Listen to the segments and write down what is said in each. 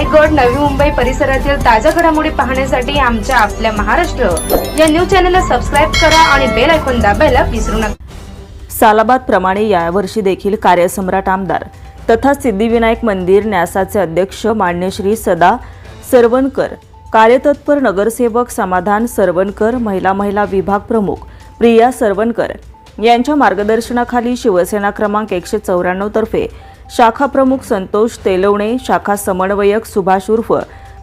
रायगड नवी मुंबई परिसरातील ताज्या घडामोडी पाहण्यासाठी आमच्या आपल्या महाराष्ट्र या न्यूज चॅनलला सबस्क्राईब करा आणि बेल ऐकून दाबायला विसरू नका. सालाबाद प्रमाणे यावर्षी देखील कार्यसम्राट आमदार तथा सिद्धिविनायक मंदिर न्यासाचे अध्यक्ष मान्यश्री सदा सरवणकर कार्यतत्पर नगरसेवक समाधान सरवणकर महिला महिला विभाग प्रमुख प्रिया सरवणकर यांच्या मार्गदर्शनाखाली शिवसेना क्रमांक एकशे चौऱ्याण्णव तर्फे शाखा प्रमुख संतोष तेलवणे शाखा समन्वयक सुभाष उर्फ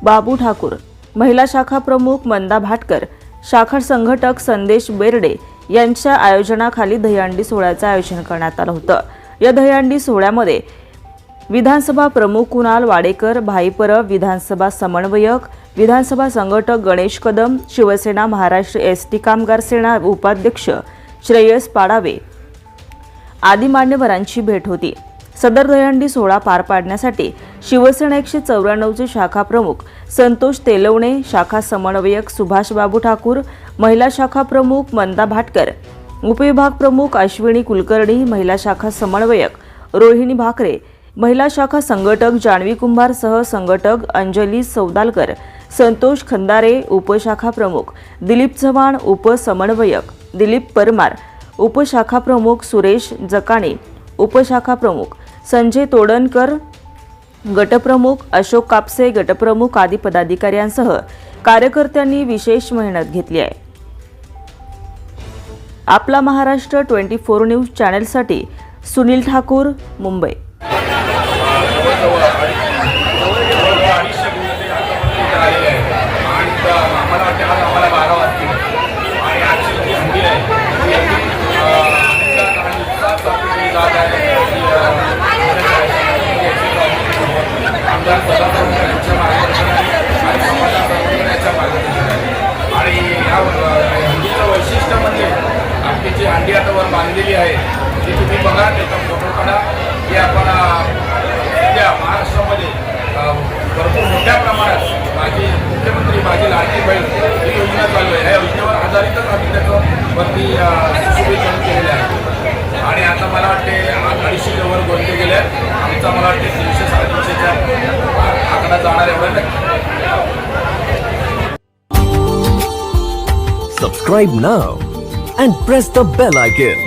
बाबू ठाकूर महिला शाखा प्रमुख मंदा भाटकर शाखा संघटक संदेश बेर्डे यांच्या आयोजनाखाली दहीहंडी सोहळ्याचं आयोजन करण्यात आलं होतं. या दहीहंडी सोहळ्यामध्ये विधानसभा प्रमुख कुणाल वाडेकर भाई परब विधानसभा समन्वयक विधानसभा संघटक गणेश कदम शिवसेना महाराष्ट्र एस टी कामगार सेना उपाध्यक्ष श्रेयस पाडावे आदी मान्यवरांची भेट होती. सदर दहंडी सोहळा पार पाडण्यासाठी शिवसेना एकशे चौऱ्याण्णवचे शाखा प्रमुख संतोष तेलवणे शाखा समन्वयक सुभाष बाबू ठाकूर महिला शाखा प्रमुख मंदा भाटकर उपविभाग प्रमुख अश्विनी कुलकर्णी महिला शाखा समन्वयक रोहिणी भाकरे महिला शाखा संघटक जान्हवी कुंभार सह संघटक अंजली सौदालकर संतोष खंदारे उपशाखा प्रमुख दिलीप चव्हाण उपसमन्वयक दिलीप परमार उपशाखा प्रमुख सुरेश जकाणे उपशाखा प्रमुख संजय तोडणकर गटप्रमुख अशोक कापसे गटप्रमुख आदी पदाधिकाऱ्यांसह कार्यकर्त्यांनी विशेष मेहनत घेतली आहे. आपला महाराष्ट्र ट्वेंटी फोर न्यूज चॅनेलसाठी सुनील ठाकूर मुंबई आलेले आहे आणि त- आम्हाला वाटते आज आम्हाला बारा वाजतील आणि आजची जी हंडी आहे ती हंडी अं, आनंदात आणि उत्साहात चालवली जात आहे ती, अं, आमदार सदाभाऊ यांच्या मार्गदर्शनाने आणि समाधान सरवणे यांच्या मार्गदर्शनाने आणि या अं, हंडीचं वैशिष्ट्य म्हणजे आपली जी हंडी आता वर बांधलेली आहे. ती तुम्ही बघा त्याचा फोटो काढा. की आपण अं, सध्या महाराष्ट्रामध्ये भरपूर मोठ्या प्रमाणात माझी मुख्यमंत्री माझी लाडकी बहीण ही योजना चालू आहे. या योजनेवर आधारितच आम्ही त्याचं वरती अं, केलेलं आहे. आणि आता मला वाटते अडीचशे जवळ गोंधळे गेले आहेत. आमचा मला वाटते तीनशे साडेतीनशेच्या आकडा जाणार एवढं नाही. Subscribe now and press the bell icon.